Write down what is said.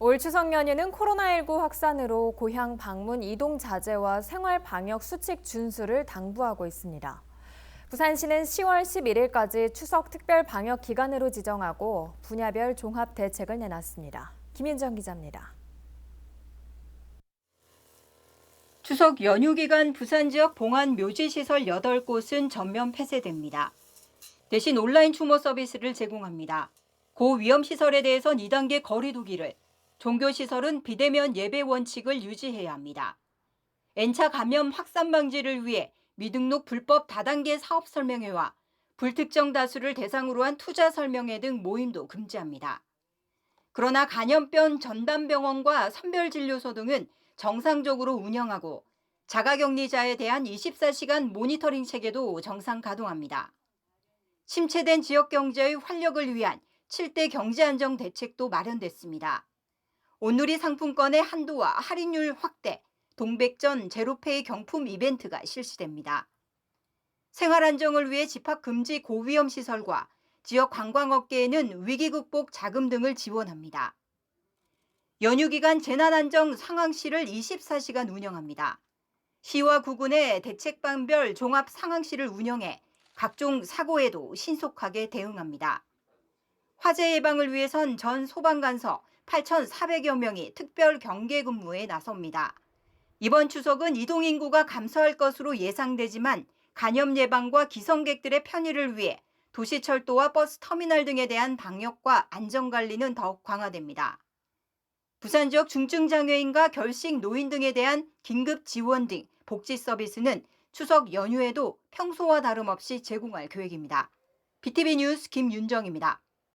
올 추석 연휴는 코로나19 확산으로 고향 방문 이동 자제와 생활 방역 수칙 준수를 당부하고 있습니다. 부산시는 10월 11일까지 추석 특별 방역 기간으로 지정하고 분야별 종합 대책을 내놨습니다. 김윤정 기자입니다. 추석 연휴 기간 부산 지역 봉안 묘지 시설 8곳은 전면 폐쇄됩니다. 대신 온라인 추모 서비스를 제공합니다. 고위험 시설에 대해선 2단계 거리 두기를, 종교 시설은 비대면 예배 원칙을 유지해야 합니다. N차 감염 확산 방지를 위해 미등록 불법 다단계 사업 설명회와 불특정 다수를 대상으로 한 투자 설명회 등 모임도 금지합니다. 그러나 간염병 전담병원과 선별진료소 등은 정상적으로 운영하고 자가격리자에 대한 24시간 모니터링 체계도 정상 가동합니다. 침체된 지역 경제의 활력을 위한 7대 경제안정 대책도 마련됐습니다. 온누리 상품권의 한도와 할인율 확대, 동백전 제로페이 경품 이벤트가 실시됩니다. 생활 안정을 위해 집합 금지 고위험 시설과 지역 관광업계에는 위기 극복 자금 등을 지원합니다. 연휴 기간 재난 안정 상황실을 24시간 운영합니다. 시와 구군의 대책반별 종합 상황실을 운영해 각종 사고에도 신속하게 대응합니다. 화재 예방을 위해선 전 소방관서 8,400여 명이 특별 경계 근무에 나섭니다. 이번 추석은 이동 인구가 감소할 것으로 예상되지만 간염 예방과 기성객들의 편의를 위해 도시철도와 버스 터미널 등에 대한 방역과 안전 관리는 더욱 강화됩니다. 부산 지역 중증 장애인과 결식 노인 등에 대한 긴급 지원 등 복지 서비스는 추석 연휴에도 평소와 다름없이 제공할 계획입니다. BTV 뉴스 김윤정입니다.